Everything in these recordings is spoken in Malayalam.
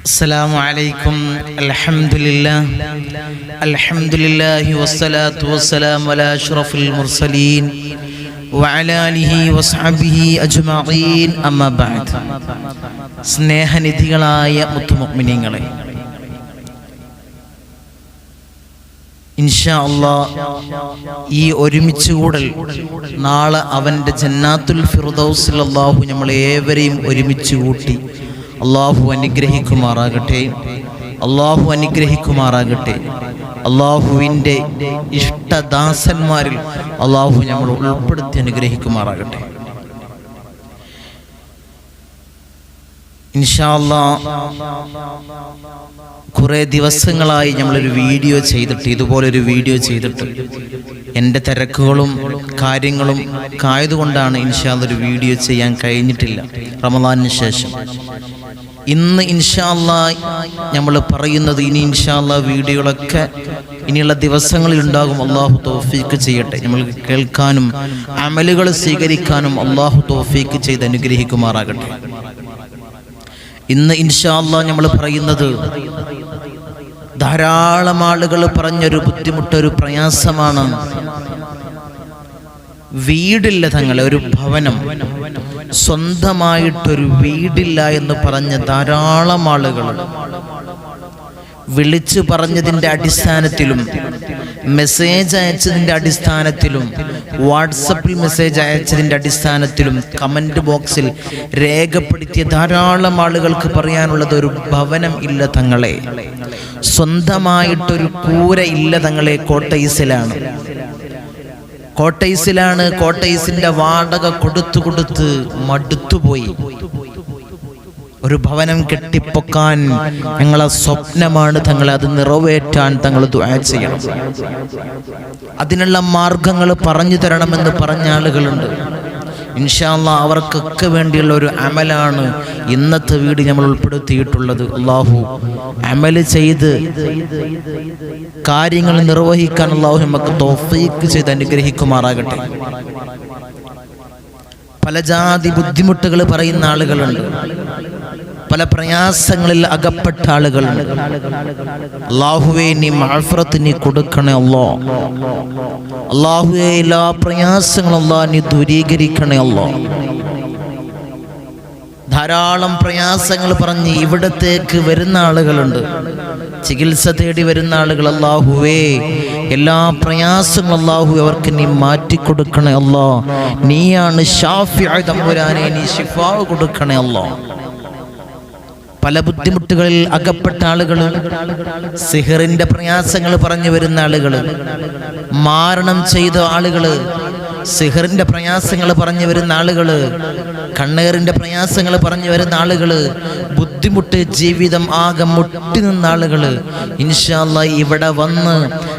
السلام عليكم الحمد لله الحمد لله والصلاة والسلام على أشرف المرسلين وعلى آله وصحبه أجمعين أما بعد സ്നേഹനിധികളായ മുത്തുമുഗ്മിനീങ്ങളെ ഇൻഷാ അള്ളാ ഈ ഒരുമിച്ച് കൂടൽ നാളെ അവൻ്റെ ജന്നാത്തുൽ ഫിർദൗസിൽ അള്ളാഹു നമ്മൾ ഏവരെയും ഒരുമിച്ച് കൂട്ടി അള്ളാഹു അനുഗ്രഹിക്കുമാറാകട്ടെ. അള്ളാഹു അനുഗ്രഹിക്കുമാറാകട്ടെ. അള്ളാഹുവിന്റെ ഇഷ്ടദാസന്മാരിൽ അള്ളാഹു നമ്മൾ ഉൾപ്പെടുത്തി അനുഗ്രഹിക്കുമാറാകട്ടെ. ഇൻഷാല്ല കുറേ ദിവസങ്ങളായി നമ്മളൊരു വീഡിയോ ചെയ്തിട്ട് ഇതുപോലൊരു വീഡിയോ ചെയ്തിട്ട് എന്റെ തിരക്കുകളും കാര്യങ്ങളും കായതുകൊണ്ടാണ് ഇൻഷാല്ല ഒരു വീഡിയോ ചെയ്യാൻ കഴിഞ്ഞിട്ടില്ല. റമദാനിന് ശേഷം. ഇന്ന് ഇൻഷാല്ല നമ്മൾ പറയുന്നത് ഇനി ഇൻഷാല്ല വീഡിയോകളൊക്കെ ഇനിയുള്ള ദിവസങ്ങളിൽ ഉണ്ടാകും. അള്ളാഹു തോഫീക്ക് ചെയ്യട്ടെ. നമ്മൾ കേൾക്കാനും അമലുകൾ സ്വീകരിക്കാനും അള്ളാഹു തോഫീക്ക് ചെയ്ത് അനുഗ്രഹിക്കുമാറാകട്ടെ. ഇന്ന് ഇൻഷാല്ല നമ്മൾ പറയുന്നത് ധാരാളം ആളുകൾ പറഞ്ഞൊരു ബുദ്ധിമുട്ടൊരു പ്രയാസമാണ്. വീടില്ല തങ്ങളെ ഒരു ഭവനം. സ്വന്തമായിട്ടൊരു വീടില്ല എന്ന് പറഞ്ഞ ധാരാളം ആളുകൾ വിളിച്ചു പറഞ്ഞതിന്റെ അടിസ്ഥാനത്തിലും മെസ്സേജ് അയച്ചതിന്റെ അടിസ്ഥാനത്തിലും വാട്സപ്പിൽ മെസ്സേജ് അയച്ചതിന്റെ അടിസ്ഥാനത്തിലും കമന്റ് ബോക്സിൽ രേഖപ്പെടുത്തിയ ധാരാളം ആളുകൾക്ക് പറയാനുള്ളത് ഒരു ഭവനം ഇല്ല തങ്ങളെ. സ്വന്തമായിട്ടൊരു കൂര ഇല്ല തങ്ങളെ കോട്ടൈസിലാണ് കോട്ടൈസിലാണ് കോട്ടൈസിന്റെ വാടക കൊടുത്തു കൊടുത്ത് മടുത്തുപോയി ഒരു ഭവനം കെട്ടിപ്പൊക്കാൻ ഞങ്ങളെ സ്വപ്നമാണ് തങ്ങളെ അത് നിറവേറ്റാൻ തങ്ങൾ ചെയ്യണം. അതിനുള്ള മാർഗങ്ങൾ പറഞ്ഞു തരണമെന്ന് പറഞ്ഞ ആളുകളുണ്ട്. ഇൻഷാല്ല അവർക്കൊക്കെ വേണ്ടിയുള്ള ഒരു അമലാണ് ഇന്നത്തെ വീട് നമ്മൾ ഉൾപ്പെടുത്തിയിട്ടുള്ളത്. അള്ളാഹു അമൽ ചെയ്ത് കാര്യങ്ങൾ നിർവഹിക്കാൻ അള്ളാഹു നമുക്ക് തോഫീക്ക് ചെയ്ത് അനുഗ്രഹിക്കുമാറാകട്ടെ. പല ജാതി ബുദ്ധിമുട്ടുകൾ പറയുന്ന ആളുകളുണ്ട്. പല പ്രയാസങ്ങളിൽ അകപ്പെട്ട ആളുകൾ. അള്ളാഹുവെ നീ മഴഫറത്ത് നീ കൊടുക്കണേ അല്ലോ. അള്ളാഹുവെ എല്ലാ പ്രയാസങ്ങളും നീ ദൂരീകരിക്കണേ അല്ലോ. ധാരാളം പ്രയാസങ്ങൾ പറഞ്ഞ് ഇവിടത്തേക്ക് വരുന്ന ആളുകളുണ്ട്. ചികിത്സ തേടി വരുന്ന ആളുകൾ അള്ളാഹുവേ എല്ലാ പ്രയാസങ്ങളും അള്ളാഹു അവർക്ക് നീ മാറ്റിക്കൊടുക്കണേ അല്ലോ. നീയാണ് ഷാഫി തമ്പുരാനെ നീ ഷിഫാവ് കൊടുക്കണേ അല്ലോ. പല ബുദ്ധിമുട്ടുകളിൽ അകപ്പെട്ട ആളുകൾ സിഹറിന്റെ പ്രയാസങ്ങൾ പറഞ്ഞു വരുന്ന ആളുകൾ മാരണം ചെയ്ത ആളുകൾ സിഹറിന്റെ പ്രയാസങ്ങൾ പറഞ്ഞു വരുന്ന ആളുകൾ കണ്ണേറിന്റെ പ്രയാസങ്ങൾ പറഞ്ഞു വരുന്ന ആളുകൾ ബുദ്ധിമുട്ട് ജീവിതം ആകെ മുട്ടി നിന്ന ആളുകൾ ഇൻഷാല്ല ഇവിടെ വന്ന്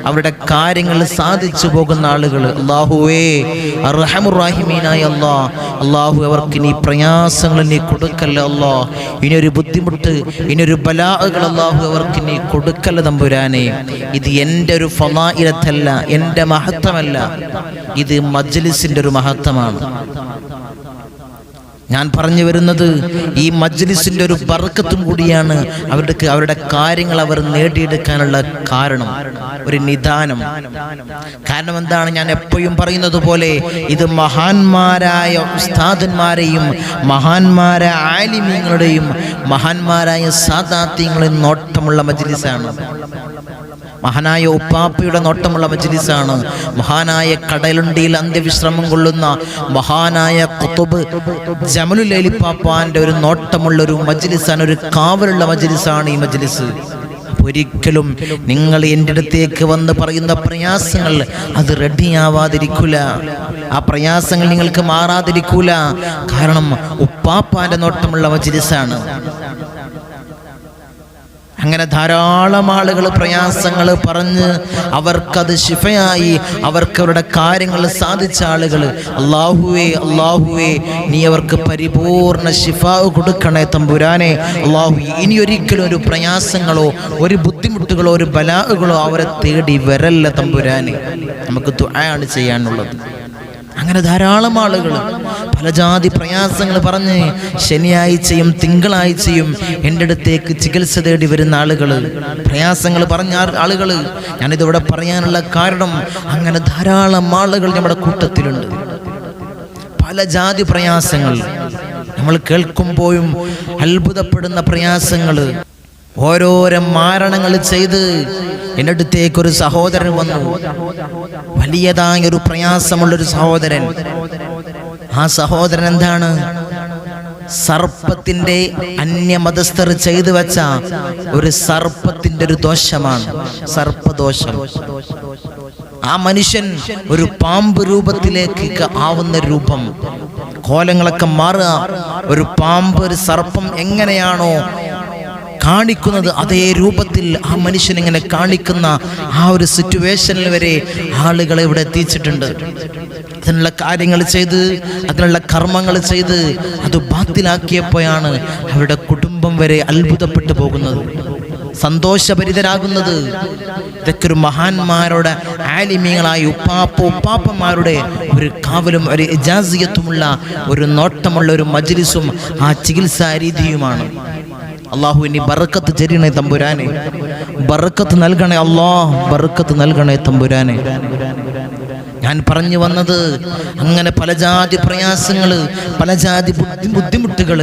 അവരുടെ കാര്യങ്ങൾ സാധിച്ചു പോകുന്ന ആളുകൾ അള്ളാഹുവേ അർഹമുറാഹിമീനായ അല്ലാ അള്ളാഹു അവർക്ക് നീ പ്രയാസങ്ങൾ നീ കൊടുക്കല്ല അല്ലാ. ഇനിയൊരു ബുദ്ധിമുട്ട് ഇനിയൊരു ബലാഹുകൾ അള്ളാഹു അവർക്ക് നീ കൊടുക്കല്ല തമ്പുരാനെ. ഇത് എന്റെ ഒരു ഫലായിരത്തല്ല എന്റെ മഹത്വമല്ല. ഇത് മജ്ലിസിന്റെ ഒരു മഹത്വമാണ്. ഞാൻ പറഞ്ഞു വരുന്നത് ഈ മജ്ലിസിന്റെ ഒരു ബർക്കത്തും കൂടിയാണ് അവരുടെ അവരുടെ കാര്യങ്ങൾ അവർ നേടിയെടുക്കാനുള്ള കാരണം ഒരു നിദാനം. കാരണം എന്താണ്? ഞാൻ എപ്പോഴും പറയുന്നത് പോലെ ഇത് മഹാന്മാരായ ഉസ്താദന്മാരെയും മഹാന്മാരായ ആലിമ്യങ്ങളുടെയും മഹാന്മാരായ സാദാത്യങ്ങളെയും നോട്ടമുള്ള മജ്ലിസാണ്. മഹാനായ ഉപ്പാപ്പയുടെ നോട്ടമുള്ള മജ്ലിസാണ്. മഹാനായ കടലുണ്ടിയിൽ അന്ത്യവിശ്രമം കൊള്ളുന്ന മഹാനായ കുത്തുബ് ജമലുൽ ലലിപ്പാപ്പാന്റെ ഒരു നോട്ടമുള്ള ഒരു മജ്ലിസാണ് ഒരു കാവലുള്ള മജ്ലിസാണ് ഈ മജ്ലിസ്. ഒരിക്കലും നിങ്ങൾ എന്റെ അടുത്തേക്ക് വന്ന് പറയുന്ന പ്രയാസങ്ങൾ അത് റെഡിയാവാതിരിക്കൂല. ആ പ്രയാസങ്ങൾ നിങ്ങൾക്ക് മാറാതിരിക്കൂല. കാരണം ഉപ്പാപ്പാന്റെ നോട്ടമുള്ള മജ്ലിസാണ്. അങ്ങനെ ധാരാളം ആളുകൾ പ്രയാസങ്ങൾ പറഞ്ഞ് അവർക്കത് ശിഫയായി അവർക്ക് അവരുടെ കാര്യങ്ങൾ സാധിച്ച ആളുകൾ അള്ളാഹുവേ അള്ളാഹുവേ നീ അവർക്ക് പരിപൂർണ ശിഫാവ് കൊടുക്കണേ തമ്പുരാനെ. അള്ളാഹു ഇനി ഒരിക്കലും ഒരു പ്രയാസങ്ങളോ ഒരു ബുദ്ധിമുട്ടുകളോ ഒരു ബലാഹുകളോ അവരെ തേടി വരല്ല തമ്പുരാനെ. നമുക്ക് ദുആയാണ് ചെയ്യാനുള്ളത്. അങ്ങനെ ധാരാളം ആളുകൾ പല ജാതി പ്രയാസങ്ങൾ പറഞ്ഞ് ശനിയാഴ്ചയും തിങ്കളാഴ്ചയും എന്റെ അടുത്തേക്ക് ചികിത്സ തേടി വരുന്ന ആളുകൾ പ്രയാസങ്ങൾ പറഞ്ഞ ആളുകൾ. ഞാനിതിവിടെ പറയാനുള്ള കാരണം അങ്ങനെ ധാരാളം ആളുകൾ നമ്മുടെ കൂട്ടത്തിലുണ്ട്. പല ജാതി പ്രയാസങ്ങൾ. നമ്മൾ കേൾക്കുമ്പോഴും അത്ഭുതപ്പെടുന്ന പ്രയാസങ്ങൾ. ഓരോരോ മാരണങ്ങൾ ചെയ്ത് എന്റെ അടുത്തേക്ക് ഒരു സഹോദരൻ വന്നു. വലിയതായ ഒരു പ്രയാസമുള്ളൊരു സഹോദരൻ. ആ സഹോദരൻ എന്താണ്? സർപ്പത്തിന്റെ അന്യമതസ്ഥർ ചെയ്തു വെച്ച ഒരു സർപ്പത്തിന്റെ ഒരു ദോഷമാണ് സർപ്പദോഷം. ആ മനുഷ്യൻ ഒരു പാമ്പ് രൂപത്തിലേക്ക് ആവുന്ന രൂപം. കോലങ്ങളൊക്കെ മാറുക. ഒരു പാമ്പ് ഒരു സർപ്പം എങ്ങനെയാണോ കാണിക്കുന്നത് അതേ രൂപത്തിൽ ആ മനുഷ്യൻ ഇങ്ങനെ കാണിക്കുന്ന ആ ഒരു സിറ്റുവേഷനിൽ വരെ ആളുകളെ ഇവിടെ എത്തിച്ചിട്ടുണ്ട്. അതിനുള്ള കാര്യങ്ങൾ ചെയ്ത് അതിനുള്ള കർമ്മങ്ങൾ ചെയ്ത് അത് ബാത്തിലാക്കിയപ്പോഴാണ് അവരുടെ കുടുംബം വരെ അത്ഭുതപ്പെട്ടു പോകുന്നത്. സന്തോഷഭരിതരാകുന്നത് ഇതൊക്കെ ഒരു മഹാന്മാരുടെ ആലിമ്യങ്ങളായി ഉപ്പാപ്പ ഉപ്പാപ്പന്മാരുടെ ഒരു കാവലും ഒരു ഇജാസിയത്തുമുള്ള ഒരു നോട്ടമുള്ള ഒരു മജ്ലിസും ആ ചികിത്സാ രീതിയുമാണ് അള്ളാഹു ഇനി ബറക്കത്ത് ചെരിയണേ തമ്പുരാനെ. ബറക്കത്ത് നൽകണേ അള്ളാ ബറക്കത്ത് നൽകണേ തമ്പുരാനെ. ഞാൻ പറഞ്ഞു വന്നത് അങ്ങനെ പല ജാതി പ്രയാസങ്ങൾ പല ജാതി ബുദ്ധിമുട്ടുകൾ.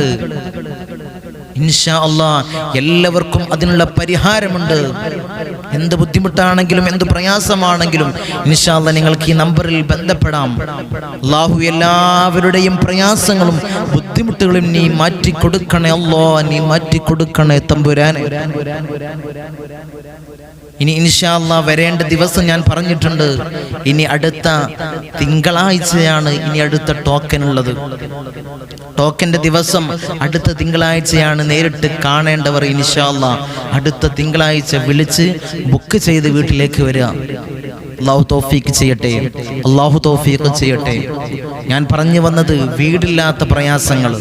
ഇൻഷാ അള്ളാ എല്ലാവർക്കും അതിനുള്ള പരിഹാരമുണ്ട്. എന്ത് ബുദ്ധിമുട്ടാണെങ്കിലും എന്ത് പ്രയാസമാണെങ്കിലും അള്ളാ നിങ്ങൾക്ക് ഈ നമ്പറിൽ ബന്ധപ്പെടാം. അള്ളാഹു എല്ലാവരുടെയും പ്രയാസങ്ങളും ബുദ്ധിമുട്ടുകളും നീ മാറ്റി കൊടുക്കണേ അല്ലോ നീ മാറ്റി കൊടുക്കണേ തമ്പുരാനെ. ഇനി ഇൻഷാല്ല വരേണ്ട ദിവസം ഞാൻ പറഞ്ഞിട്ടുണ്ട് ഇനി അടുത്ത തിങ്കളാഴ്ചയാണ് ഇനി അടുത്ത ടോക്കൻ ഉള്ളത് ടോക്കന്റെ ദിവസം അടുത്ത തിങ്കളാഴ്ചയാണ് നേരിട്ട് കാണേണ്ടവർ ഇൻഷാല്ല അടുത്ത തിങ്കളാഴ്ച വിളിച്ച് ബുക്ക് ചെയ്ത് വീട്ടിലേക്ക് വരിക. അള്ളാഹു തോഫീക്ക് ചെയ്യട്ടെ. അള്ളാഹു തോഫീക്ക് ചെയ്യട്ടെ. ഞാൻ പറഞ്ഞു വന്നത് വീടില്ലാത്ത പ്രയാസങ്ങൾ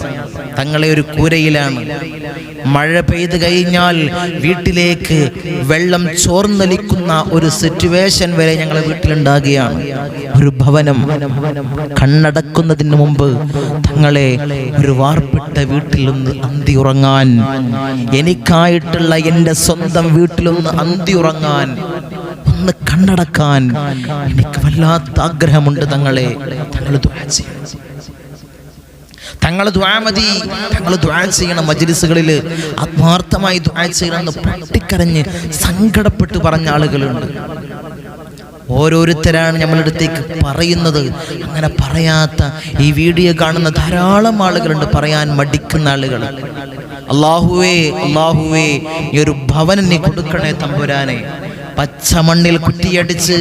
തങ്ങളെ ഒരു കൂരയിലാണ്. മഴ പെയ്ത് കഴിഞ്ഞാൽ വീട്ടിലേക്ക് വെള്ളം ചോർന്നലിക്കുന്ന ഒരു സിറ്റുവേഷൻ വരെ ഞങ്ങളെ വീട്ടിലുണ്ടാകുകയാണ്. ഒരു ഭവനം കണ്ണടക്കുന്നതിന് മുമ്പ് തങ്ങളെ ഒരു വാർപ്പിട്ട വീട്ടിലൊന്ന് അന്തി ഉറങ്ങാൻ എനിക്കായിട്ടുള്ള എന്റെ സ്വന്തം വീട്ടിലൊന്ന് അന്തി ഉറങ്ങാൻ ഒന്ന് കണ്ണടക്കാൻ എനിക്ക് വല്ലാത്ത ആഗ്രഹമുണ്ട് തങ്ങളെ. തങ്ങൾ തങ്ങൾ ദ്വാമതി തങ്ങൾ ദ്വാ ചെയ്യണം മജ്ലിസുകളിൽ ആത്മാർത്ഥമായി ദ്വാ ചെയ്യണമെന്ന് പൊട്ടിക്കരഞ്ഞ് സങ്കടപ്പെട്ട് പറഞ്ഞ ആളുകളുണ്ട്. ഓരോരുത്തരാണ് നമ്മളടുത്തേക്ക് പറയുന്നത്. അങ്ങനെ പറയാത്ത ഈ വീഡിയോ കാണുന്ന ധാരാളം ആളുകളുണ്ട് പറയാൻ മടിക്കുന്ന ആളുകൾ അള്ളാഹുവേ അള്ളാഹുവേ ഈ ഒരു ഭവനം നീ കൊടുക്കണേ തമ്പുരാനെ. പച്ചമണ്ണിൽ കുട്ടിയടിച്ച്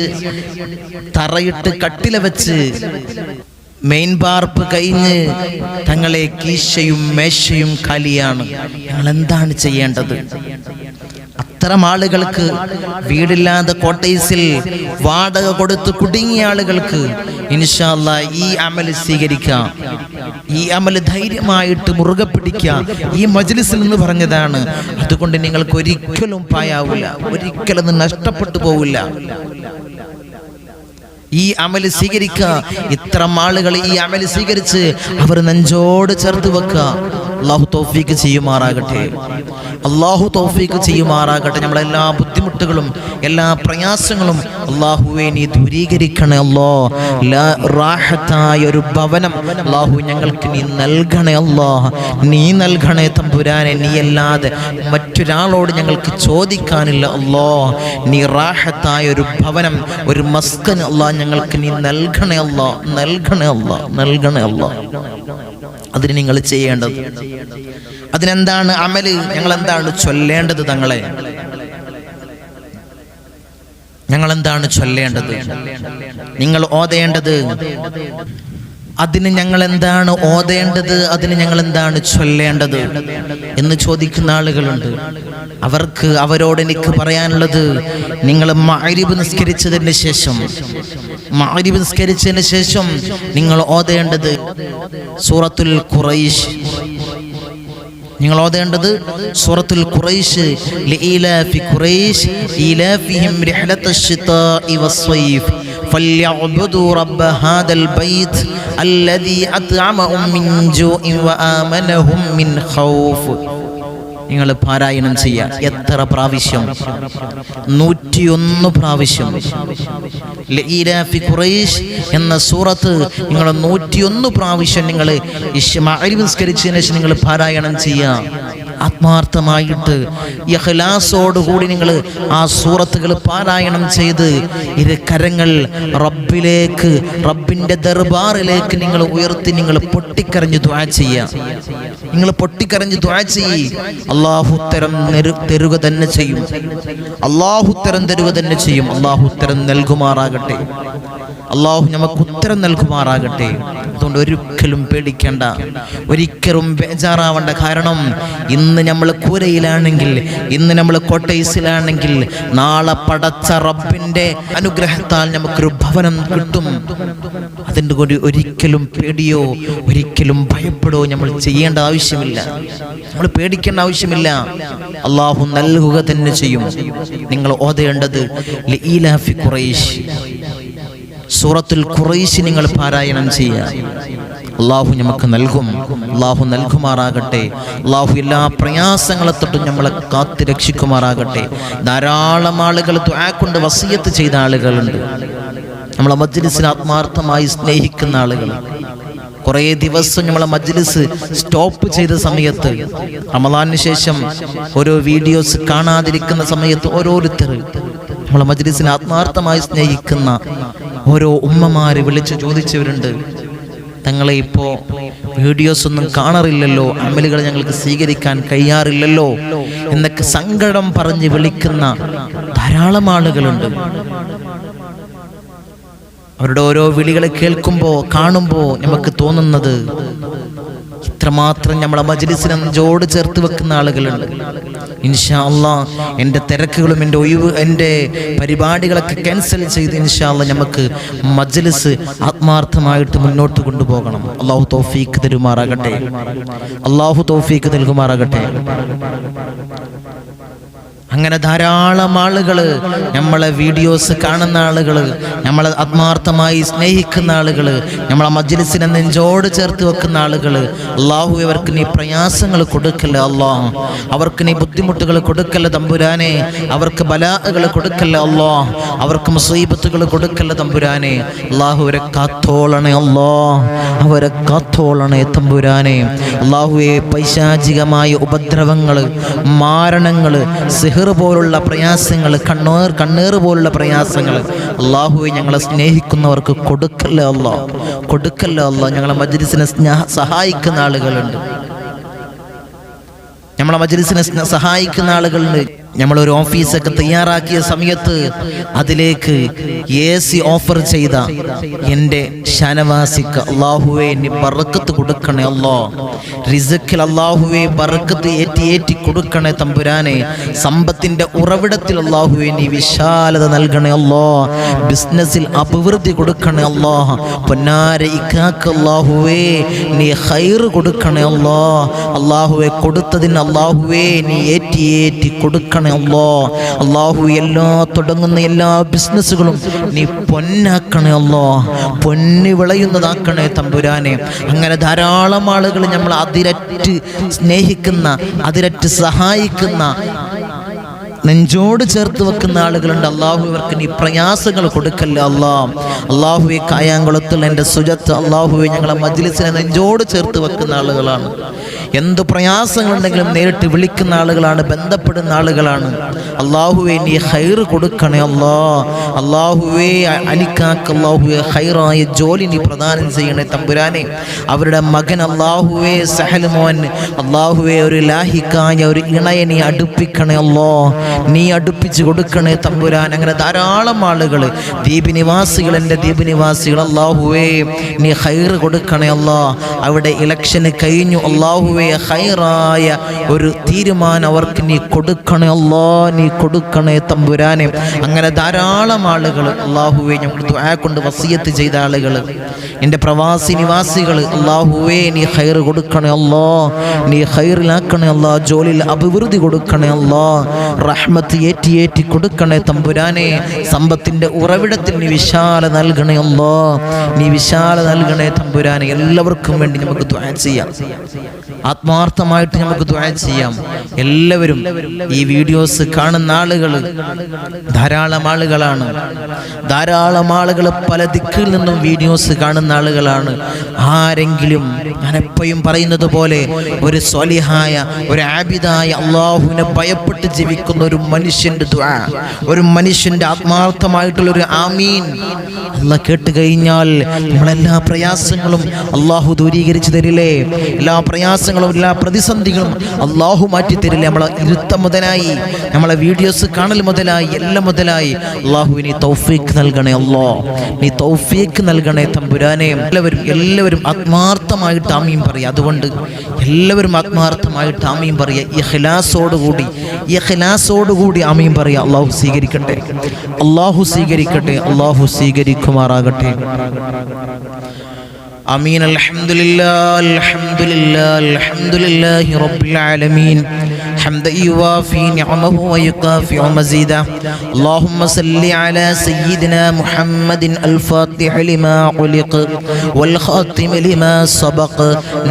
തറയിട്ട് കട്ടില വെച്ച് മെയിൻ പാർപ്പ് കഴിഞ്ഞ് തങ്ങളെ കീശയും മേശയും കലിയാണ്. ഞങ്ങൾ എന്താണ് ചെയ്യേണ്ടത്? അത്തരം ആളുകൾക്ക് വീടില്ലാതെ കോട്ടേഴ്സിൽ വാടക കൊടുത്ത് കുടുങ്ങിയ ആളുകൾക്ക് ഇൻഷാല്ല ഈ അമൽ സ്വീകരിക്കാം. ഈ അമൽ ധൈര്യമായിട്ട് മുറുകെ പിടിക്കാം. ഈ മജ്ലിസിൽ നിന്ന് പറഞ്ഞതാണ് അതുകൊണ്ട് നിങ്ങൾക്ക് ഒരിക്കലും പായാവില്ല ഒരിക്കലും നഷ്ടപ്പെട്ടു പോവില്ല. ഈ അമൽ സ്വീകരിക്കുക ഇത്ര ആളുകൾ ഈ അമൽ സ്വീകരിച്ച് അവർ നെഞ്ചോട് ചേർത്ത് വെക്കുക അള്ളാഹു തോഫീക്ക് ചെയ്യുമാറാകട്ടെ. അള്ളാഹു തോഫീക്ക് ചെയ്യുമാറാകട്ടെ. നമ്മളെല്ലാ ബുദ്ധിമുട്ടുകളും എല്ലാ പ്രയാസങ്ങളും അള്ളാഹുവെ നീ ദൂരീകരിക്കണേ അല്ലോ. റാഹത്തായ ഒരു ഭവനം അള്ളാഹു ഞങ്ങൾക്ക് നീ നൽകണേ അല്ലോ. നീ നൽകണേ തമ്പുരാനെ. നീ അല്ലാതെ മറ്റൊരാളോട് ഞങ്ങൾക്ക് ചോദിക്കാനില്ല അല്ലോ. നീ റാഹത്തായ ഒരു ഭവനം ഒരു മസ്കൻ അള്ളാഹ് ഞങ്ങൾക്ക് നീ നൽകണേ അല്ല നൽകണേ അതിന് നിങ്ങൾ ചെയ്യേണ്ടത്. അതിനെന്താണ് അമൽ? ഞങ്ങൾ എന്താണ് ചൊല്ലേണ്ടത് തങ്ങളെ? ഞങ്ങൾ എന്താണ് ചൊല്ലേണ്ടത്? നിങ്ങൾ ഓതേണ്ടത്? അതിന് ഞങ്ങൾ എന്താണ് ഓതേണ്ടത്? അതിന് ഞങ്ങൾ എന്താണ് ചൊല്ലേണ്ടത്? എന്ന് ചോദിക്കുന്ന ആളുകളുണ്ട്. അവർക്ക് അവരോട് എനിക്ക് പറയാനുള്ളത് നിങ്ങൾ മാരിബ് നിസ്കരിച്ചതിന് ശേഷം മാരിബ് നിസ്കരിച്ചതിന് ശേഷം നിങ്ങൾ ഓതേണ്ടത് സൂറത്തുൽ ഖുറൈഷ് നിങ്ങൾ ഓതേണ്ടത് സൂറത്തുൽ ഖുറൈഷ് ലീലാഫി ഖുറൈഷ് ഈലാഫിഹിം റിഹ്ലത്തശ് ശിതാഇ വസ്സൈഫ് فليعبدوا رب هذا البيت الذي أطعمهم من جوع وآمنهم من خوف നിങ്ങൾ പാരായണം ചെയ്യുക എത്ര പ്രാവശ്യം നൂറ്റിയൊന്ന് പ്രാവശ്യം ലഈലാഫി ഖുറൈശ് എന്ന സൂറത്ത് നിങ്ങൾ നൂറ്റിയൊന്ന് പ്രാവശ്യം നിങ്ങൾ നിസ്കരിച്ചതിന് ശേഷം നിങ്ങൾ പാരായണം ചെയ്യുക ആത്മാർത്ഥമായിട്ട് യഹ്ലാസോടുകൂടി നിങ്ങൾ ആ സൂറത്തുകൾ പാരായണം ചെയ്ത് ഇത് കരങ്ങൾ റബ്ബിലേക്ക് റബ്ബിന്റെ ദർബാറിലേക്ക് നിങ്ങൾ ഉയർത്തി നിങ്ങൾ പൊട്ടിക്കരഞ്ഞ് ദ്വാ ചെയ്യുക നിങ്ങൾ പൊട്ടിക്കരഞ്ഞ് ദ്വാ ചെയ്യ്. അള്ളാഹുത്തരം തരുക തന്നെ ചെയ്യും. അള്ളാഹുത്തരം തരുക തന്നെ ചെയ്യും. അള്ളാഹുത്തരം നൽകുമാറാകട്ടെ. അള്ളാഹു നമുക്ക് ഉത്തരം നൽകുമാറാകട്ടെ. അതുകൊണ്ട് ഒരിക്കലും പേടിക്കേണ്ട. ഒരിക്കലും ബേജാറാവേണ്ട. കാരണം ഇന്ന് നമ്മൾ കൂരയിലാണെങ്കിൽ ഇന്ന് നമ്മൾ കോട്ടയസിലാണെങ്കിൽ നാളെ പടച്ച റബ്ബിന്റെ അനുഗ്രഹത്താൽ നമുക്കൊരു ഭവനം കിട്ടും. അതിന്റെ കൂടി ഒരിക്കലും പേടിയോ ഒരിക്കലും ഭയപ്പെടോ നമ്മൾ ചെയ്യേണ്ട ആവശ്യമില്ല. നമ്മൾ പേടിക്കേണ്ട ആവശ്യമില്ല. അള്ളാഹു നൽകുക തന്നെ ചെയ്യും. നിങ്ങൾ ഓതേണ്ടത് ലഈലാഫി ഖുറൈശ്. സൂറത്തുൽ ഖുറൈശ് നിങ്ങൾ പാരായണം ചെയ്യുക. അള്ളാഹു നമുക്ക് നൽകും. അള്ളാഹു നൽകുമാറാകട്ടെ. അള്ളാഹു എല്ലാ പ്രയാസങ്ങളെ തൊട്ടും നമ്മളെ കാത്തു രക്ഷിക്കുമാറാകട്ടെ. ധാരാളം ആളുകൾ കൊണ്ട് വസീയത്ത് ചെയ്ത ആളുകളുണ്ട്. നമ്മളെ മജ്ലിസിനെ ആത്മാർത്ഥമായി സ്നേഹിക്കുന്ന ആളുകൾ. കുറേ ദിവസം നമ്മളെ മജ്ലിസ് സ്റ്റോപ്പ് ചെയ്ത സമയത്ത് അമലാന് ശേഷം ഓരോ വീഡിയോസ് കാണാതിരിക്കുന്ന സമയത്ത് ഓരോരുത്തർ നമ്മളെ മജ്ലിസിനെ ആത്മാർത്ഥമായി സ്നേഹിക്കുന്ന ഓരോ ഉമ്മമാര് വിളിച്ച് ചോദിച്ചവരുണ്ട്. തങ്ങളെ ഇപ്പോ വീഡിയോസ് ഒന്നും കാണാറില്ലല്ലോ അമലുകൾ ഞങ്ങൾക്ക് സ്വീകരിക്കാൻ കഴിയാറില്ലല്ലോ എന്നൊക്കെ സങ്കടം പറഞ്ഞ് വിളിക്കുന്ന ധാരാളം ആളുകളുണ്ട്. അവരുടെ ഓരോ വിളികളെ കേൾക്കുമ്പോ കാണുമ്പോൾ നമുക്ക് തോന്നുന്നത് ഇത്രമാത്രം നമ്മളെ മജ്ലിസിനെ ജോട് ചേർത്ത് വെക്കുന്ന ആളുകളുണ്ട്. ഇൻഷാ എന്റെ തിരക്കുകളും എന്റെ ഒഴിവ് എന്റെ പരിപാടികളൊക്കെ ക്യാൻസൽ ചെയ്ത് ഇൻഷാ നമുക്ക് മജ്ലിസ് ആത്മാർത്ഥമായിട്ട് മുന്നോട്ട് കൊണ്ടുപോകണം. അള്ളാഹു തോഫീക്ക് തരുമാറാകട്ടെ. അള്ളാഹു തോഫീക്ക് നൽകുമാറാകട്ടെ. അങ്ങനെ ധാരാളം ആളുകൾ നമ്മളെ വീഡിയോസ് കാണുന്ന ആളുകൾ നമ്മളെ ആത്മാർത്ഥമായി സ്നേഹിക്കുന്ന ആളുകൾ നമ്മളെ മജ്ലിസിനെ നെഞ്ചോട് ചേർത്ത് വെക്കുന്ന ആളുകൾ അള്ളാഹു അവർക്ക് നീ പ്രയാസങ്ങൾ കൊടുക്കല്ലേ അള്ളാഹ്? അവർക്ക് നീ ബുദ്ധിമുട്ടുകൾ കൊടുക്കല്ലേ തമ്പുരാനെ? അവർക്ക് ബലാകൾ കൊടുക്കല്ലേ അള്ളാഹ്? അവർക്ക് മുസീബത്തുകൾ കൊടുക്കല്ലേ തമ്പുരാനെ? അള്ളാഹു അവരെ കാത്തോളണേ അല്ലോ അവരെ കാത്തോളണേ തമ്പുരാനെ. അള്ളാഹുവെ പൈശാചികമായ ഉപദ്രവങ്ങൾ മാരണങ്ങൾ സിഹർ പോലുള്ള പ്രയാസങ്ങൾ കണ്ണേർ കണ്ണേർ പോലുള്ള പ്രയാസങ്ങൾ അള്ളാഹുവെ ഞങ്ങളെ സ്നേഹിക്കുന്നവർക്ക് കൊടുക്കല്ല അല്ലോ കൊടുക്കല്ല അല്ലോ ഞങ്ങളെ മജ്ലിസിനെ സഹായിക്കുന്ന ആളുകളുണ്ട്. നമ്മളെ മജ്ലിസിനെ സഹായിക്കുന്ന ആളുകളുണ്ട്. നമ്മളൊരു ഓഫീസൊക്കെ തയ്യാറാക്കിയ സമയത്ത് അതിലേക്ക് എ സി ഓഫർ ചെയ്ത എന്റെ ഷാനവാസിക്ക് അള്ളാഹുവെ എന്നെ പറക്കത്ത് കൊടുക്കണേ അല്ലോ. റിസക്കിൽ അള്ളാഹുവെ പറക്കത്ത് ഏറ്റി ഏറ്റി കൊടുക്കണേ തമ്പുരാനെ. സമ്പത്തിന്റെ ഉറവിടത്തിൽ അള്ളാഹുവെ നീ വിശാലത നൽകണേ അല്ലോ. ബിസിനസ്സിൽ അഭിവൃദ്ധി കൊടുക്കണേ അല്ലോ. പൊന്നാര ഇക്കാക്ക് അള്ളാഹുവേ നീ ഹൈർ കൊടുക്കണേ അല്ലോ. അള്ളാഹുവെ കൊടുത്തതിന് അള്ളാഹുവേ നീ ഏറ്റി ഏറ്റി കൊടുക്കണേ അല്ലോ അള്ളാഹു എല്ലാ തുടങ്ങുന്ന എല്ലാ ബിസിനസ്സുകളും നീ പൊന്നാക്കണേ അല്ലോ പൊന്ന് വിളയുന്നതാക്കണേ തമ്പുരാനെ. അങ്ങനെ ധാരാളം ആളുകൾ നമ്മൾ അതിരറ്റ് സ്നേഹിക്കുന്ന അതിരറ്റ് സഹായിക്കുന്ന നെഞ്ചോട് ചേർത്ത് വെക്കുന്ന ആളുകളുണ്ട്. അള്ളാഹു ഇവർക്ക് നീ പ്രയാസങ്ങൾ കൊടുക്കല്ല അല്ലാ. അള്ളാഹുവെ കായാങ്കുളത്തിൽ എന്റെ സുജത്ത് അള്ളാഹുവെ ഞങ്ങളെ മജ്ലിസിനെ നെഞ്ചോട് ചേർത്ത് വെക്കുന്ന ആളുകളാണ്. എന്ത് പ്രയാസങ്ങളുണ്ടെങ്കിലും നേരിട്ട് വിളിക്കുന്ന ആളുകളാണ് ബന്ധപ്പെടുന്ന ആളുകളാണ്. അള്ളാഹുവെ നീ ഹൈർ കൊടുക്കണേ അല്ലാ. അള്ളാഹുവേ അനിക്കാക്ക് ഹൈറായ ജോലി നീ പ്രദാനം ചെയ്യണേ തമ്പുരാനെ. അവരുടെ മകൻ അള്ളാഹുവേ സഹൽമോൻ അള്ളാഹുവേ അള്ളാഹുവെ ഒരു ലാഹിക്കായ ഒരു ഇണയെ നീ അടുപ്പിക്കണേ അല്ലോ. നീ അടുപ്പിച്ച് കൊടുക്കണേ തമ്പുരാൻ. അങ്ങനെ ധാരാളം ആളുകൾ ദ്വീപ് നിവാസികൾ എന്റെ ദ്വീപ് നിവാസികൾ അള്ളാഹുവേ നീ ഹൈർ കൊടുക്കണേ അല്ലാ. അവിടെ ഇലക്ഷന് കഴിഞ്ഞു അള്ളാഹുവേ അള്ളാഹുവെ ഹൈറായ ഒരു തീരുമാനം അവർക്ക് നീ കൊടുക്കണേ അല്ലാ നീ കൊടുക്കണേ തമ്പുരാനെ. അങ്ങനെ ധാരാളം ആളുകൾ അള്ളാഹുവെ ഞങ്ങൾ കൊണ്ട് വസിയത്ത് ചെയ്ത ആളുകൾ എന്റെ പ്രവാസി നിവാസികൾ അള്ളാഹുവേ നീ ഹൈർ കൊടുക്കണേ അല്ലോ നീ ഹൈറിലാക്കണേ അല്ലാ ജോലിയിൽ അഭിവൃദ്ധി കൊടുക്കണേ അല്ലോ റഹ്മത്ത് ഏറ്റി ഏറ്റി കൊടുക്കണേ തമ്പുരാനെ. സമ്പത്തിന്റെ ഉറവിടത്തിൽ നീ വിശാല നൽകണേ അല്ലോ നീ വിശാല നൽകണേ തമ്പുരാനെ. എല്ലാവർക്കും വേണ്ടി നമുക്ക് ചെയ്യാം. ആത്മാർത്ഥമായിട്ട് നമുക്ക് ചെയ്യാം. എല്ലാവരും ഈ വീഡിയോസ് കാണുന്ന ആളുകൾ ധാരാളം ആളുകളാണ്. ധാരാളം ആളുകൾ പല ദിക്കിൽ നിന്നും വീഡിയോസ് കാണുന്ന ആളുകളാണ്. ആരെങ്കിലും ഞാൻ എപ്പോഴും പറയുന്നത് പോലെ ഒരു സ്വലിഹായ ഒരു ആബിദായ അള്ളാഹുവിനെ ഭയപ്പെട്ട് ജീവിക്കുന്ന ഒരു മനുഷ്യന്റെ ഒരു മനുഷ്യന്റെ ആത്മാർത്ഥമായിട്ടുള്ള ഒരു ആമീൻ. അല്ല കേട്ട് കഴിഞ്ഞാൽ നമ്മളെല്ലാ പ്രയാസങ്ങളും അള്ളാഹു ദൂരീകരിച്ചു തരില്ലേ? എല്ലാ പ്രയാസങ്ങളും എല്ലാ പ്രതിസന്ധികളും അള്ളാഹു മാറ്റി തരില്ല നമ്മളെ ഇരുത്തം മുതലായി. നമ്മളെ വീഡിയോസ് കാണൽ മുതലായി എല്ലാം മുതലായി. അള്ളാഹു നീ തൗഫീഖ് നൽകണേ അല്ലോ. നീ തൗഫീഖ് നൽകണേ തമ്പുരാനെ. എല്ലാവരും എല്ലാവരും ആത്മാർത്ഥമായിട്ട് ആമീൻ പറയുക. അതുകൊണ്ട് എല്ലാവരും ആത്മാർത്ഥമായിട്ട് ആമീൻ പറയുക. ഈ ഹിലാസോടുകൂടി ഈ ഹിലാസോടുകൂടി ആമീൻ പറയുക. അള്ളാഹു സ്വീകരിക്കട്ടെ. അള്ളാഹു സ്വീകരിക്കട്ടെ. അള്ളാഹു സ്വീകരിക്കുമാറാകട്ടെ. അമീൻ അലഹമുല്ലാ അലഹമുല്ലാ അലഹമുല്ലാഹി റബ്ബിൽ ആലമീൻ. حمدا يوافي نعمه ويكافئ مزيدا اللهم صل على سيدنا محمد الفاتح لما علق والخاتم لما سبق.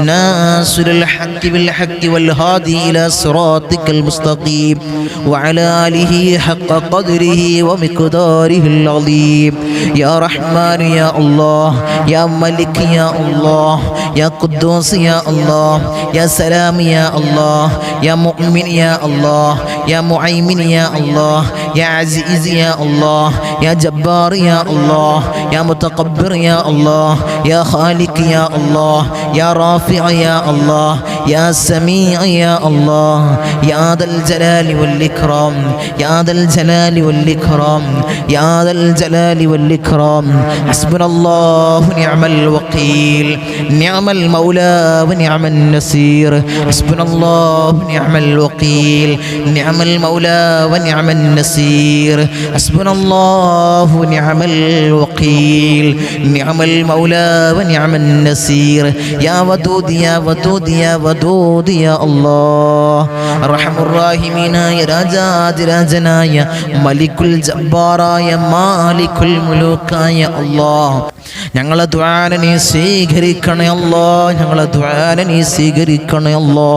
ناصر الحق بالحق والهادي إلى صراطك المستقيم. وعلى آله حق قدره ومقداره العظيم. يا رحمن يا الله يا ملك يا الله يا قدوس يا الله يا سلام يا الله يا مؤمن يا الله يا معيمن يا الله يا عزيز يا الله يا جبار يا الله يا متقبر يا الله يا خالق يا الله يا رافع يا الله يا سميع يا الله يا ذا الجلال والإكرام يا ذا الجلال والإكرام يا ذا الجلال والإكرام. حسبنا الله نعم الوكيل نعم المولى ونعم النصير. حسبنا الله نعم الوكيل. الوكيل نعم المولى ونعم النصير حسبنا الله ونعم الوكيل نعم المولى ونعم النصير يا ودود يا ودود يا ودود يا الله أرحم الراحمين يا راجا راجنا يا ملك الجبار يا مالك الملوك يا الله ഞങ്ങളെ ദ്വാരനെ നീ സ്വീകരിക്കണേ അല്ലോ ഞങ്ങളെ ദ്വാരനെ നീ സ്വീകരിക്കണേ അല്ലോ.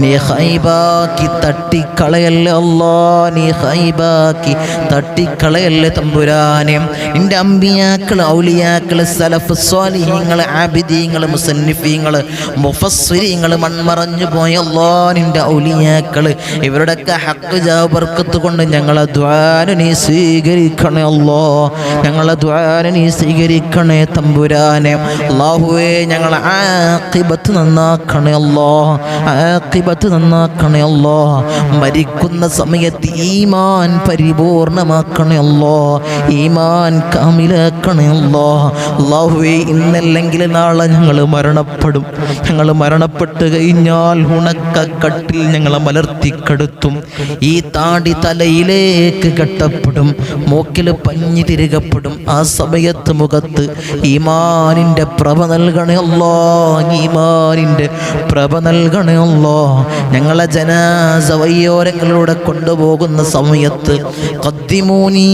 നീ ഹൈബാക്കി തട്ടിക്കളയല്ലേ അല്ലോ നീ ഹൈബാക്കി തട്ടിക്കളയല്ലേ തമ്പുരാനെ. എന്റെ അമ്പിയാക്കൾ ഔലിയാക്കൾ സലഫ് സ്വാലിഹിങ്ങൾ ആബിദീങ്ങൾ മുസന്നിഫീങ്ങൾ മുഫസ്വരിങ്ങൾ മൺമറഞ്ഞു പോയല്ലോ നിന്റെ ഔലിയാക്കൾ ഇവരുടെയൊക്കെ ഹക്ക് ജാബർക്കത്ത് കൊണ്ട് ഞങ്ങളെ ദ്വാരനെ നീ സ്വീകരിക്കണേ ഞങ്ങളെ ദ്വാരനെ സ്വീകരിക്കണേ തമ്പുരാനെ അള്ളാഹുവേ ഞങ്ങൾ ആക്കിബത്ത് നന്നാക്കണേ അല്ലോ ആക്കിബത്ത് നന്നാക്കണേ അല്ലോ. മരിക്കുന്ന സമയത്ത് ഈമാൻ പരിപൂർണമാക്കണേ അല്ലോ ഈമാൻ കാമിലാക്കണേ അല്ലോ. അള്ളാഹുവേ ഇന്നല്ലെങ്കിൽ നാളെ ഞങ്ങൾ മരണപ്പെടും. ഞങ്ങൾ മരണപ്പെട്ട് കഴിഞ്ഞാൽ ഉണക്കക്കട്ടിൽ ഞങ്ങളെ മലർത്തിക്കെടുത്തും ഈ താടി തലയിലേക്ക് കെട്ടപ്പെടും. മൂക്കിൽ പഞ്ഞി തിരികപ്പെടും. ആ സമയത്ത് മുഖത്ത് ഈമാനിന്റെ പ്രഭ നൽകണേ അല്ലോ ഈമാനിന്റെ പ്രഭ നൽകണേ അല്ലോ ഞങ്ങളെ ജനാസ വയ്യോരങ്ങളിലൂടെ കൊണ്ടുപോകുന്ന സമയത്ത് കദ്ദിമൂനി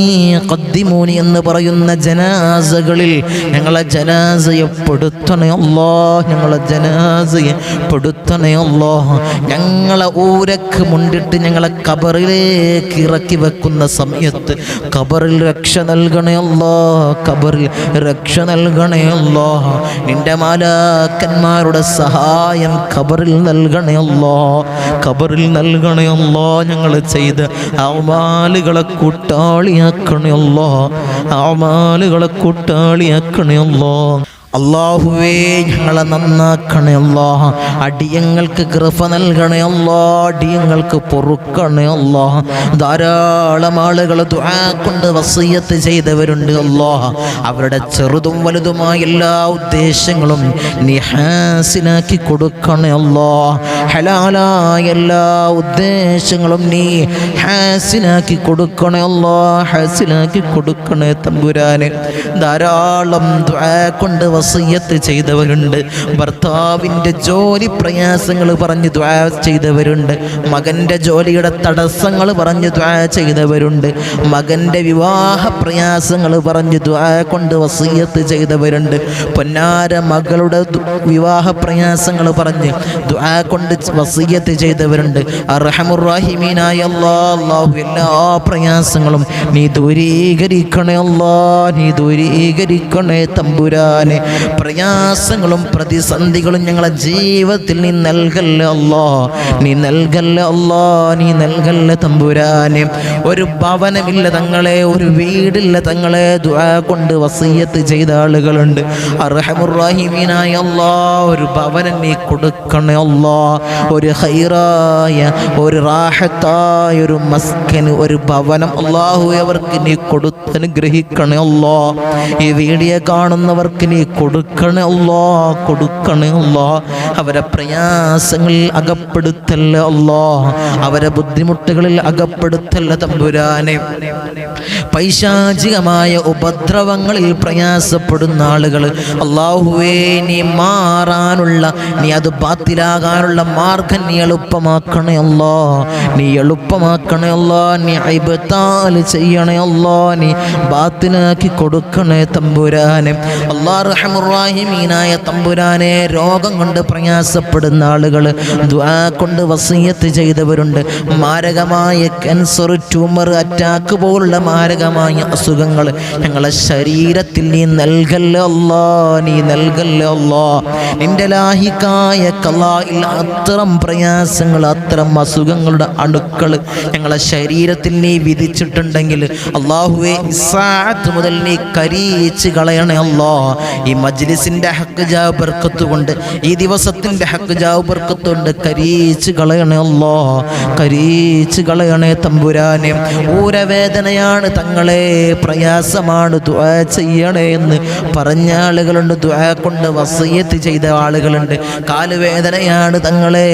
കദ്ദിമൂനി എന്ന് പറയുന്ന ജനാസകളിൽ ഞങ്ങളെ ജനാസയെ പെടുത്തണേ അല്ലോ ഞങ്ങളെ ജനാസയെ പെടുത്തണേ അല്ലോ ഞങ്ങളെ ഊരക്ക് മുണ്ടിട്ട് ഞങ്ങളെ കബറിലേക്ക് ഇറക്കി വെക്കുന്ന സമയത്ത് കബറിൽ രക്ഷ നൽകണേ അല്ലോ കബറിൽ രക്ഷ നൽകണേ അല്ലോ നിന്റെ മാലാക്കന്മാരുടെ സഹായം ഖബറിൽ നൽകണേ ഖബറിൽ നൽകണേ ഞങ്ങൾ ചെയ്ത് അവമാലുകളെ കൂട്ടാളിയാക്കണേ അല്ലോ ആമാലുകളെ കൂട്ടാളിയാക്കണേ അല്ലോ അള്ളാഹുവേ ഞങ്ങളെ നന്നാക്കണേ അള്ളാഹ അടിയങ്ങൾക്ക് കൃപ നൽകണേ അല്ലാ അടിയങ്ങൾക്ക് പൊറുക്കണേ അള്ളാഹ ധാരാളം ആളുകൾ ദുആ കൊണ്ട് വസീയത്ത് ചെയ്തവരുണ്ട് അള്ളാഹ അവരുടെ ചെറുതും വലുതുമായ എല്ലാ ഉദ്ദേശങ്ങളും നീ ഹാസിനാക്കി കൊടുക്കണേ അല്ലാ ഹലാലായ എല്ലാ ഉദ്ദേശങ്ങളും നീ ഹാസിനാക്കി കൊടുക്കണേ അല്ലാ ഹാസിനാക്കി കൊടുക്കണേ തമ്പുരാന്. ധാരാളം ദുആ കൊണ്ട് വസയ്യത്ത് ചെയ്തവരുണ്ട്. ഭർത്താവിന്റെ ജോലി പ്രയാസങ്ങൾ പറഞ്ഞ് ദ്വാ ചെയ്തവരുണ്ട്. മകന്റെ ജോലിയുടെ തടസ്സങ്ങൾ പറഞ്ഞ് ദ്വാ ചെയ്തവരുണ്ട്. മകന്റെ വിവാഹ പ്രയാസങ്ങൾ പറഞ്ഞ് ദ്വാ കൊണ്ട് വസീയത്ത് ചെയ്തവരുണ്ട്. പൊന്നാര മകളുടെ വിവാഹ പ്രയാസങ്ങൾ പറഞ്ഞ് ദ്വാ കൊണ്ട് വസീയത്ത് ചെയ്തവരുണ്ട്. അർഹമുറാഹിമീനായ അല്ലാഹു എല്ലാ പ്രയാസങ്ങളും നീ ദൂരീകരിക്കണേ അല്ലാ നീ ദൂരീകരിക്കണേ തമ്പുരാനെ. പ്രയാസങ്ങളും പ്രതിസന്ധികളും ഞങ്ങളെ ജീവിതത്തിൽ നീ നൽകല്ലേ അല്ലാ? നീ നൽകല്ലേ അല്ലാ? നീ നൽകല്ലേ തമ്പുരാനെ? ഒരു ഭവനമില്ല തങ്ങളെ ഒരു വീടില്ല തങ്ങളെ. ദുആ കൊണ്ട് വസീയത്ത് ചെയ്ത ആളുകളുണ്ട്. അർഹമുറാഹിമീനായ അല്ലാ ഒരു ഭവനം നീ കൊടുക്കണേ അല്ലാ. ഒരു ഹൈറായ ഒരു റാഹത്തായ ഒരു മസ്കന് ഒരു ഭവനം അള്ളാഹു അവർക്ക് നീ കൊടുത്തനുഗ്രഹിക്കണേ അല്ലാ. ഈ വീഡിയോ കാണുന്നവർക്ക് നീ കൊടുക്കണേ അല്ലാ കൊടുക്കണേ അല്ലാ. അവരെ പ്രയാസങ്ങളിൽ അകപ്പെടുത്തല്ല അല്ലാ. അവരെ ബുദ്ധിമുട്ടുകളിൽ അകപ്പെടുത്തല്ല തമ്പുരാനെ. പൈശാചികമായ ഉപദ്രവങ്ങളിൽ പ്രയാസപ്പെടുന്ന ആളുകൾ അള്ളാഹുവേ നീ മാറാനുള്ള നീ അത് ബാത്തിലാകാനുള്ള മാർഗം നീ എളുപ്പമാക്കണേ അല്ലാ. നീ എളുപ്പമാക്കണേ അല്ലാ. നീ അയ്ബത്താൽ ചെയ്യണേ അല്ലാ. നീ ബാത്തിനാക്കി കൊടുക്കണേ തമ്പുരാനെ. അള്ളാഹുറഹമുറാഹിമീനായ തമ്പുരാനെ രോഗം കൊണ്ട് പ്രയാസപ്പെടുന്ന ആളുകൾ ദ്വാ കൊണ്ട് വസീയത്ത് ചെയ്തവരുണ്ട്. മാരകമായ ക്യാൻസർ ട്യൂമർ അറ്റാക്ക് പോലുള്ള മാരകമായ അസുഖങ്ങൾ ഞങ്ങളെ ശരീരത്തിൽ നീ നൽകല്ലേ നീ നൽകല്ലേ നിന്റെ ലാഹിക്കായ കലായിൽ അത്രം പ്രയാസങ്ങൾ അത്തരം അസുഖങ്ങളുടെ അണുക്കൾ ഞങ്ങളെ ശരീരത്തിൽ നീ വിധിച്ചിട്ടുണ്ടെങ്കിൽ അള്ളാഹുവെ മുതൽ നീ കരീച്ച് കളയണേ അല്ലോ. ഈ മജ്ലിസിന്റെ ഹക്ക് ജാവ് ബർക്കത്ത് കൊണ്ട് ഈ ദിവസത്തിന്റെ ഹക്ക് ജാവ് ബർക്കത്ത് കൊണ്ട് കരീച്ച് കളയണേ അല്ലാ കരീച്ച് കളയണേ തമ്പുരാനെ. ഊരവേദനയാണ് തങ്ങളെ പ്രയാസമാണ് ദുആ ചെയ്യണേ എന്ന് പറഞ്ഞ ആളുകളുണ്ട്. ദുആ കൊണ്ട് വസീയത്ത് ചെയ്ത ആളുകളുണ്ട്. കാലുവേദനയാണ് തങ്ങളെ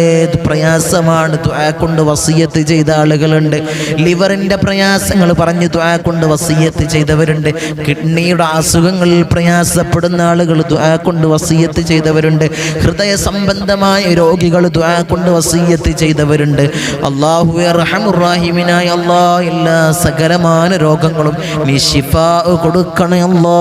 പ്രയാസമാണ് ദുആ കൊണ്ട് വസീയത്ത് ചെയ്ത ആളുകളുണ്ട്. ലിവറിന്റെ പ്രയാസങ്ങൾ പറഞ്ഞ് ദുആ കൊണ്ട് വസീയത്ത് ചെയ്തവരുണ്ട്. കിഡ്നിയുടെ അസുഖങ്ങളിൽ പ്രയാസപ്പെടുന്ന ആളുകൾ ദുആ കൊണ്ട് വസീയത്ത് ചെയ്തവരുണ്ട്. ഹൃദയ സംബന്ധമായ രോഗികൾ ദുആ കൊണ്ട് വസീയത്ത് ചെയ്തവരുണ്ട്. അള്ളാഹു റഹമുറാഹിമിനായ അല്ലാ എല്ലാ സകലമാന രോഗങ്ങളും നീ ഷിഫാ കൊടുക്കണേ അല്ലാ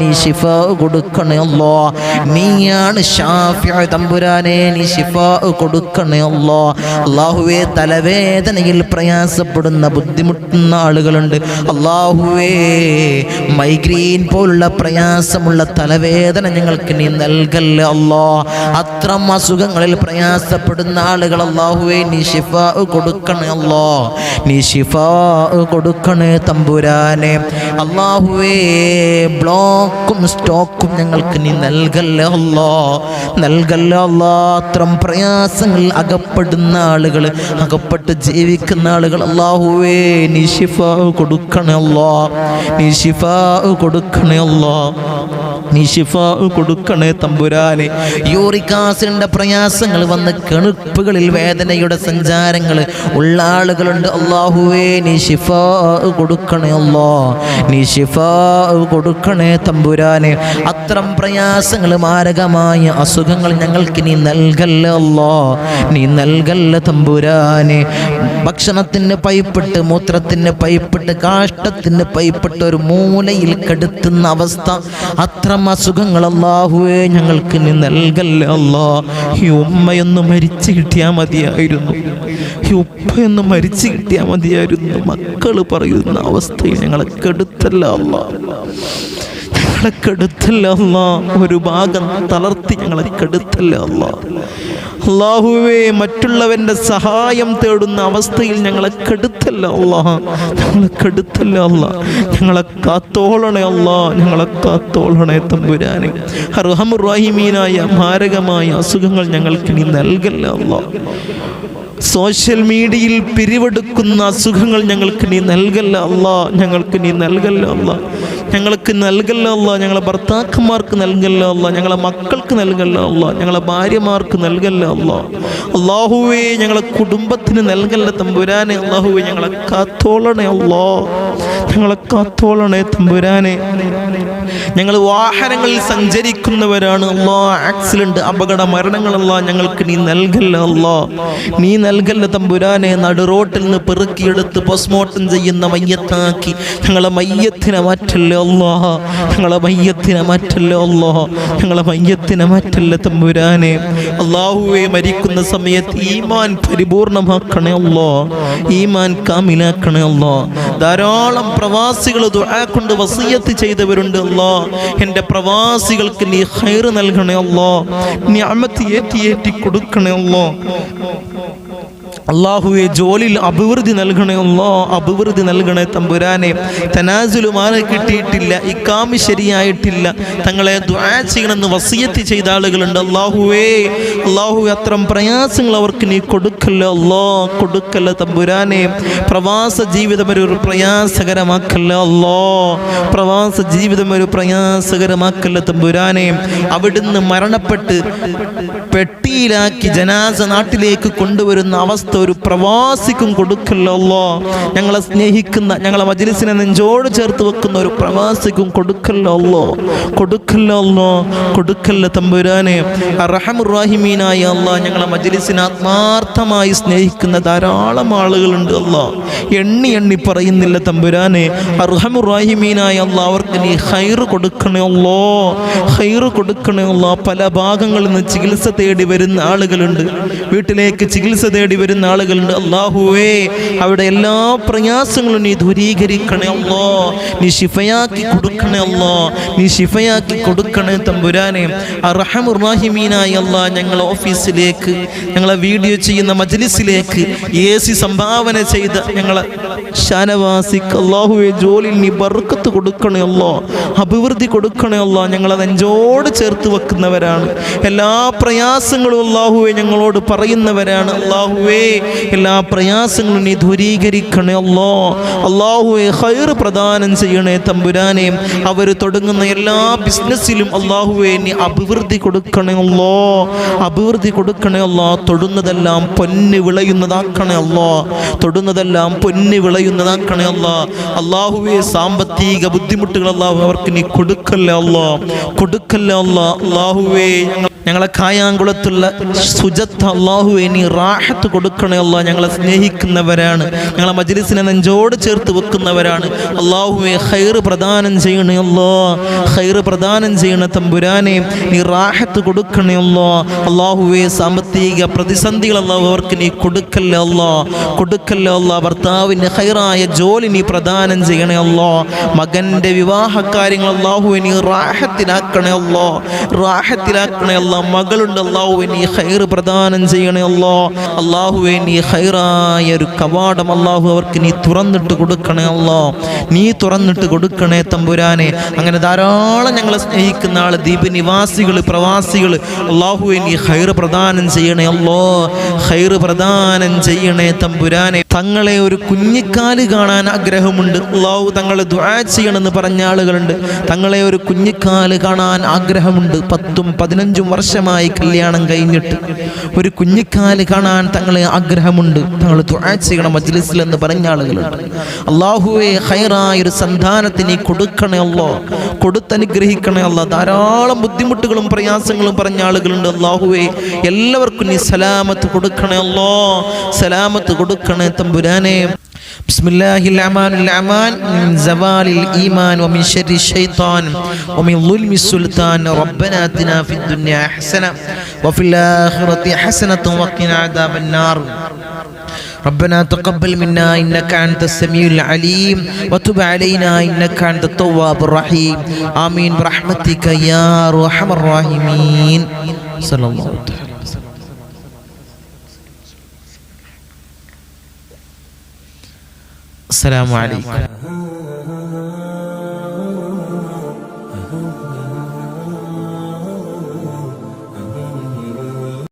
നീ ഷിഫാ കൊടുക്കണേ അല്ലാഹ്. നീയാണ് ഷാഫിയ തമ്പുരാനെ നീ ഷിഫാ കൊടുക്കണേ അല്ലാ അല്ലാഹുവേ തലവേദനയിൽ പ്രയാസപ്പെടുന്ന ബുദ്ധിമുട്ടുന്ന ആളുകളുണ്ട്. അള്ളാഹുവേ മൈഗ്രീൻ പോലുള്ള പ്രയാസമുള്ള തലവേദന ഞങ്ങൾക്ക് നീ നൽകല്ലേ അല്ലോ? അത്രം അസുഖങ്ങളിൽ പ്രയാസപ്പെടുന്ന ആളുകൾ അള്ളാഹുവേ നീ ഷിഫാ കൊടുക്കണേ അല്ലോ. നീ ഷിഫാ കൊടുക്കണേ തമ്പുരാനെ. അള്ളാഹുവേ ബ്ലോക്കും സ്റ്റോക്കും ഞങ്ങൾക്ക് നീ നൽകല്ലേ അല്ലോ? നൽകല്ല അല്ലോ? അത്രം പ്രയാസങ്ങൾ അകപ്പെടുന്ന ആളുകൾ അകപ്പെട്ട് ജീവിക്കുന്ന ആളുകൾ അള്ളാഹുവേ നീ ഷിഫാ കൊടുക്കണേ അല്ലോ. നീ ഷിഫാ കൊടുക്കണേ അല്ലോ. നീ കൊടുക്കണേ തമ്പുരാനെ. യൂറിക് പ്രയാസങ്ങൾ വന്ന് കണുപ്പുകളിൽ വേദനയുടെ സഞ്ചാരങ്ങൾ. ഉള്ള ആളുകളുണ്ട് അള്ളാഹുവേ നീ ഷിഫാ കൊടുക്കണേ അല്ലോ. നീ ഷിഫാ കൊടുക്കണേ തമ്പുരാനെ. അത്തരം പ്രയാസങ്ങൾ മാരകമായ അസുഖങ്ങൾ ഞങ്ങൾക്ക് നീ നൽകല്ല അല്ലോ. നീ നൽകല്ല തമ്പുരാനെ. ഭക്ഷണത്തിന് പൈപ്പിട്ട് മൂത്രത്തിന് പൈപ്പിട്ട് കാഷ്ടത്തിന് പൈപ്പിട്ട് ഒരു മൂലയിൽ കെടുത്തുന്ന അവസ്ഥ അത്രം അസുഖങ്ങൾ അല്ലാഹുവേ ഞങ്ങൾക്ക് നീ നൽകല്ലേ അല്ലാ. ഈ ഉമ്മയൊന്ന് മരിച്ചു കിട്ടിയാൽ മതിയായിരുന്നു. ഈ ഉപ്പയൊന്ന് മരിച്ചു കിട്ടിയാൽ മതിയായിരുന്നു. മക്കൾ പറയുന്ന അവസ്ഥയിൽ ഞങ്ങളെ കെടുത്തല്ല അല്ലാ. ഞങ്ങളെ കെടുത്തല്ല അല്ലാ. ഒരു ഭാഗം തളർത്തി ഞങ്ങളെ കെടുത്തല്ല അല്ലാ. അള്ളാഹുവേ മറ്റുള്ളവന്റെ സഹായം തേടുന്ന അവസ്ഥയിൽ ഞങ്ങളെ കെടുത്തല്ല അള്ളാഹ ഞങ്ങളെ കെടുത്തല്ല അല്ല ഞങ്ങളെ കാത്തോളണേ അല്ലാ ഞങ്ങളെ കാത്തോളണേ തമ്പുരാനെ. അർഹമുറാഹിമീനായ മാരകമായ അസുഖങ്ങൾ ഞങ്ങൾക്ക് നീ നൽകല്ല അല്ലാ സോഷ്യൽ മീഡിയയിൽ പിരിവെടുക്കുന്ന അസുഖങ്ങൾ ഞങ്ങൾക്ക് നീ നൽകല്ല അല്ലാ ഞങ്ങൾക്ക് നീ നൽകല്ല അല്ലാ ഞങ്ങൾക്ക് നൽകല്ല അല്ലാ ഞങ്ങളെ ഭർത്താക്കന്മാർക്ക് നൽകല്ല അല്ലാ ഞങ്ങളെ മക്കൾക്ക് നൽകല്ല അല്ലാ ഞങ്ങളെ ഭാര്യമാർക്ക് നൽകല്ല അല്ലാ. അള്ളാഹുവേ ഞങ്ങളെ കുടുംബത്തിന് നൽകല്ല തമ്പുരാനെ അള്ളാഹുവെ ഞങ്ങളെ കാത്തോളണേ അല്ലാ. ഞങ്ങളെ കാത്തോളണേ തമ്പുരാനെ. ഞങ്ങൾ വാഹനങ്ങളിൽ സഞ്ചരിക്കുന്നവരാണ് അല്ലാ. ആക്സിഡന്റ് അപകട മരണങ്ങളല്ല ഞങ്ങൾക്ക് നീ നൽകല്ല അല്ലാ. നീ നൽകല്ല തമ്പുരാനെ നടു റോട്ടിൽ നിന്ന് പെറുക്കിയെടുത്ത് പോസ്റ്റ്മോർട്ടം ചെയ്യുന്ന മയ്യത്താക്കി ഞങ്ങളെ മയ്യത്തിനെ മാറ്റല്ലേ അല്ലാ ഞങ്ങളെ മയ്യത്തിനെ മാറ്റല്ലോ അല്ലോ ഞങ്ങളെ മയ്യത്തിനെ മാറ്റല്ല തമ്പുരാനെ. അള്ളാഹുവെ മരിക്കുന്ന സമയത്ത് ഈമാൻ പരിപൂർണമാക്കണേ അല്ലോ ഈമാൻ കാമിലാക്കണേ അല്ലോ ധാരാളം പ്രവാസികൾ കൊണ്ട് വസിയത്ത് ചെയ്തവരുണ്ട് അല്ലോ എന്റെ പ്രവാസികൾക്ക് നീ ഹൈർ നൽകണേ അല്ലോ നീ അമത്തി ഏറ്റി ഏറ്റി കൊടുക്കണേ അല്ലോ അള്ളാഹുവെ ജോലിയിൽ അഭിവൃദ്ധി നൽകണേ അല്ലോ അഭിവൃദ്ധി നൽകണേ തമ്പുരാനെ. തനാസുലുമാരെ കിട്ടിയിട്ടില്ല ഇക്കാമി ശരിയായിട്ടില്ല. തങ്ങളെ ചെയ്യണമെന്ന് വസിയത്ത് ചെയ്ത ആളുകളുണ്ട്. അള്ളാഹുവേ അള്ളാഹു അത്തരം പ്രയാസങ്ങൾ അവർക്ക് നീ കൊടുക്കല്ല അല്ലോ കൊടുക്കല്ല തമ്പുരാനെ. പ്രവാസ ജീവിതം ഒരു പ്രയാസകരമാക്കല്ല അല്ലോ പ്രവാസ ജീവിതം ഒരു പ്രയാസകരമാക്കല്ല തമ്പുരാനെ. അവിടുന്ന് മരണപ്പെട്ട് പെട്ടിയിലാക്കി ജനാസ നാട്ടിലേക്ക് കൊണ്ടുവരുന്ന അവസ്ഥ ഒരു പ്രവാസിക്കും കൊടുക്കല്ലോ ഞങ്ങളെ സ്നേഹിക്കുന്ന ഞങ്ങളെ മജിലിസിനെ നെഞ്ചോട് ചേർത്ത് വെക്കുന്ന ഒരു പ്രവാസിക്കും കൊടുക്കല്ലോ കൊടുക്കല്ലോ കൊടുക്കല്ല തമ്പുരാനെ. റഹമുറാഹിമീനായ അല്ല. ഞങ്ങളെ മജിലിസിനെ ആത്മാർത്ഥമായി സ്നേഹിക്കുന്ന ധാരാളം ആളുകളുണ്ട് അല്ല. എണ്ണി എണ്ണി പറയുന്നില്ല തമ്പുരാനെ. അർഹമുറാഹിമീനായ അല്ല അവർക്ക് നീ ഹൈറ് കൊടുക്കണേ അല്ലോ. ഹൈറ് കൊടുക്കണേ അല്ലോ. പല ഭാഗങ്ങളിൽ നിന്ന് ചികിത്സ തേടി വരുന്ന ആളുകളുണ്ട്. വീട്ടിലേക്ക് ചികിത്സ തേടി വരുന്ന ആളുകളുണ്ട് അള്ളാഹുവേ അവിടെ എല്ലാ പ്രയാസങ്ങളും നീ ദൂരീകരിക്കണേ അല്ലോ. നീ ശിഫയാക്കി കൊടുക്കണേ അല്ലോ. നീ ശിഫയാക്കി കൊടുക്കണേ തമ്പുരാനെ. അറഹമുറാഹിമീനായി അല്ല ഞങ്ങളെ ഓഫീസിലേക്ക് ഞങ്ങളെ വീഡിയോ ചെയ്യുന്ന മജ്ലിസിലേക്ക് എ സി സംഭാവന ചെയ്ത ഞങ്ങളെ ഷാനവാസിക്ക് അള്ളാഹുവെ ജോലിയിൽ നീ ബർക്കത്ത് കൊടുക്കണേ അല്ലോ. അഭിവൃദ്ധി കൊടുക്കണേ അല്ലോ. ഞങ്ങളെ നെഞ്ചോട് ചേർത്ത് വെക്കുന്നവരാണ്. എല്ലാ പ്രയാസങ്ങളും അള്ളാഹുവെ ഞങ്ങളോട് പറയുന്നവരാണ്. അള്ളാഹുവേ എല്ലാ പ്രയാസങ്ങളും നീ ദൂരീകരിക്കണേ അല്ലോ. അള്ളാഹുവെ ഹൈർ പ്രദാനം ചെയ്യണേ തമ്പുരാനെ. അവർ തുടങ്ങുന്ന എല്ലാ ബിസിനസ്സിലും അള്ളാഹുവെ നീ അഭിവൃദ്ധി കൊടുക്കണേ അല്ലോ. അഭിവൃദ്ധി കൊടുക്കണേ അല്ലോ. തൊടുന്നതെല്ലാം പൊന്ന് വിളയുന്നതാക്കണേ അല്ലോ. തൊടുന്നതെല്ലാം പൊന്ന് വിളയുന്നതാക്കണേ അല്ലോ. അള്ളാഹുവെ സാമ്പത്തിക ബുദ്ധിമുട്ടുകൾ അള്ളാഹു അവർക്ക് നീ കൊടുക്കല്ലേ അല്ലോ. കൊടുക്കല്ലേ അല്ലോ. അള്ളാഹുവേ ഞങ്ങളെ കായാങ്കുളത്തുള്ള സുജത്ത് അള്ളാഹുവെ നീ റാഹത്ത് കൊടുക്കണേ അല്ലാ ഞങ്ങളെ സ്നേഹിക്കുന്നവരാണ്. ഞങ്ങളെ മജ്ലിസിനെ നെഞ്ചോട് ചേർത്ത് വെക്കുന്നവരാണ്. അള്ളാഹുവെ ഹൈർ പ്രദാനം ചെയ്യണേ അല്ലോ ഹൈർ പ്രദാനം ചെയ്യണ തമ്പുരാനെ. നീ റാഹത്ത് കൊടുക്കണേ അല്ലോ അള്ളാഹുവെ സാമ്പത്തിക പ്രതിസന്ധികൾ അള്ളാഹു അവർക്ക് നീ കൊടുക്കല്ലേ അല്ലോ കൊടുക്കല്ലേ അല്ലോ ഭർത്താവിന് ഹൈറായ ജോലി നീ പ്രദാനം ചെയ്യണേ അല്ലോ മകന്റെ വിവാഹ കാര്യങ്ങൾ അള്ളാഹുവെ നീ റാഹത്തിലാക്കണേ അല്ലോ റാഹത്തിലാക്കണേ അല്ലോ മകളുണ്ട് അള്ളാഹുവെ നീ ഹൈർ പ്രദാനം ചെയ്യണേ അല്ലോ അള്ളാഹുവെ നീ ഹൈറായ ഒരു കവാടം അള്ളാഹു അവർക്ക് നീ തുറന്നിട്ട് കൊടുക്കണേ അല്ലോ. നീ തുറന്നിട്ട് കൊടുക്കണേ തമ്പുരാനെ. അങ്ങനെ ധാരാളം ഞങ്ങളെ സ്നേഹിക്കുന്ന ആൾ ദ്വീപ് നിവാസികൾ പ്രവാസികൾ അള്ളാഹുവെ നീ ഹൈർ പ്രദാനം ചെയ്യണേ അല്ലോ. ഹൈർ പ്രദാനം ചെയ്യണേ തമ്പുരാനെ. തങ്ങളെ ഒരു കുഞ്ഞിക്കാൽ കാണാൻ ആഗ്രഹമുണ്ട്. അള്ളാഹു തങ്ങളെ ദുആ ചെയ്യണമെന്ന് പറഞ്ഞ ആളുകളുണ്ട്. തങ്ങളെ ഒരു കുഞ്ഞിക്കാൽ കാണാൻ ആഗ്രഹമുണ്ട്. പത്തും പതിനഞ്ചും വർഷമായി കല്യാണം കഴിഞ്ഞിട്ട് ഒരു കുഞ്ഞിക്കാൽ കാണാൻ തങ്ങളെ ആഗ്രഹമുണ്ട്. തങ്ങൾ ദുആ ചെയ്യണം മജ്ലിസിൽ എന്ന് പറഞ്ഞ ആളുകളുണ്ട്. അള്ളാഹുവെ ഹൈറായ ഒരു സന്താനത്തിന് കൊടുക്കണേ അല്ലോ കൊടുത്തനുഗ്രഹിക്കണേ അല്ല ധാരാളം ബുദ്ധിമുട്ടുകളും പ്രയാസങ്ങളും പറഞ്ഞ ആളുകളുണ്ട്. അള്ളാഹുവെ എല്ലാവർക്കും നീ സലാമത്ത് കൊടുക്കണേ അല്ലോ സലാമത്ത് കൊടുക്കണേ തമ്പുരാനെ بسم الله الأمان الأمان من زوال الإيمان ومن شر الشيطان ومن ظلم السلطان ربنا آتنا في الدنيا حسنة وفي الآخرة حسنة وقنا عذاب النار ربنا تقبل منا إنك أنت السميع العليم وتب علينا إنك أنت التواب الرحيم آمين برحمتك يا أرحم الراحمين صلى الله عليه وسلم السلام عليكم.